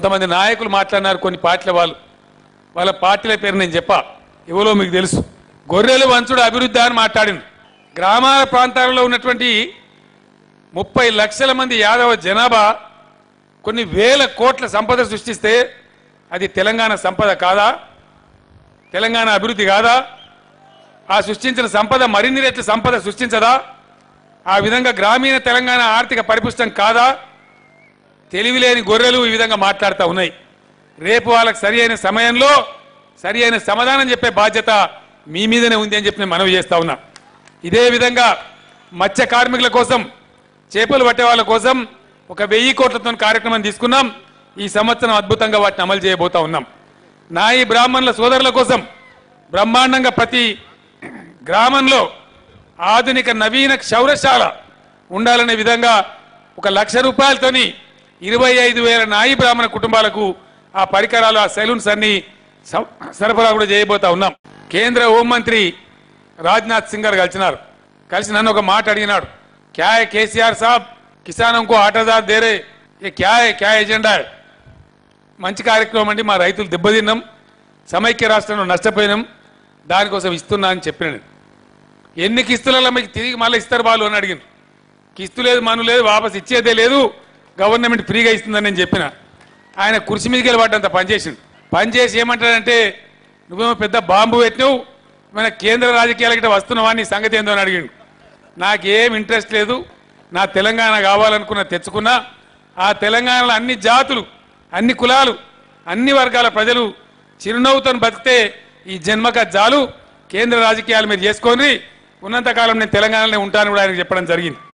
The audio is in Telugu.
కొంతమంది నాయకులు మాట్లాడినారు కొన్ని పార్టీల వాళ్ళు. వాళ్ళ పార్టీల పేరు నేను చెప్పా. ఎవరో మీకు తెలుసు. గొర్రెలు వంచుడు అభివృద్ధి అని మాట్లాడింది గ్రామాల ప్రాంతాలలో ఉన్నటువంటి ముప్పై లక్షల మంది యాదవ జనాభా కొన్ని వేల కోట్ల సంపద సృష్టిస్తే అది తెలంగాణ సంపద కాదా? తెలంగాణ అభివృద్ధి కాదా? ఆ సృష్టించిన సంపద మరిన్ని రెట్ల సంపద సృష్టించదా? ఆ విధంగా గ్రామీణ తెలంగాణ ఆర్థిక పరిపుష్టం కాదా? తెలివిలేని గొర్రెలు ఈ విధంగా మాట్లాడుతూ ఉన్నాయి. రేపు వాళ్ళకి సరి అయిన సమయంలో సరి అయిన సమాధానం చెప్పే బాధ్యత మీ మీదనే ఉంది అని చెప్పి నేను మనవి చేస్తా ఉన్నా. ఇదే విధంగా మత్స్య కార్మికుల కోసం చేపలు పట్టే వాళ్ళ కోసం ఒక వెయ్యి కోట్లతో కార్యక్రమం తీసుకున్నాం. ఈ సంవత్సరం అద్భుతంగా వాటిని అమలు చేయబోతా ఉన్నాం. నాయి బ్రాహ్మణుల సోదరుల కోసం బ్రహ్మాండంగా ప్రతి గ్రామంలో ఆధునిక నవీన క్షౌరశాల ఉండాలనే విధంగా ఒక లక్ష రూపాయలతోని ఇరవై ఐదు వేల నాయి బ్రాహ్మణ కుటుంబాలకు ఆ పరికరాలు ఆ సెలూన్స్ అన్ని సరఫరా కూడా చేయబోతా ఉన్నాం. కేంద్ర హోంమంత్రి రాజ్నాథ్ సింగ్ గారు కలిసినారు. కలిసి నన్ను ఒక మాట అడిగినాడు. క్యా కేసీఆర్ సాబ్ కిసానంకు ఆటదార్ దేరే క్యా క్యా ఎజెండా? మంచి కార్యక్రమం అండి మా రైతులు దెబ్బతిన్నాం సమైక్య రాష్ట్రంలో నష్టపోయినాం దానికోసం ఇస్తున్నా అని చెప్పినాడు. ఎన్ని కిస్తులలో మీకు తిరిగి మళ్ళీ ఇస్తారు వాళ్ళు అని అడిగిన కిస్తు లేదు మను లేదు వాపసు ఇచ్చేదే లేదు. గవర్నమెంట్ ఫ్రీగా ఇస్తుందని నేను చెప్పిన. ఆయన కుర్చీ మీదకి వెళ్ళి పనిచేసిండు పనిచేసి ఏమంటాడంటే నువ్వేమో పెద్ద బాంబు పెట్టినావు మన కేంద్ర రాజకీయాలకి వస్తున్నావా? నీ సంగతి ఏందో అని అడిగిండు. నాకేం ఇంట్రెస్ట్ లేదు. నా తెలంగాణ కావాలనుకున్న తెచ్చుకున్నా. ఆ తెలంగాణలో అన్ని జాతులు అన్ని కులాలు అన్ని వర్గాల ప్రజలు చిరునవ్వుతో బతికితే ఈ జన్మక జాలు కేంద్ర రాజకీయాలు మీరు చేసుకొని ఉన్నంతకాలం నేను తెలంగాణలోనే ఉంటాను కూడా ఆయనకు చెప్పడం జరిగింది.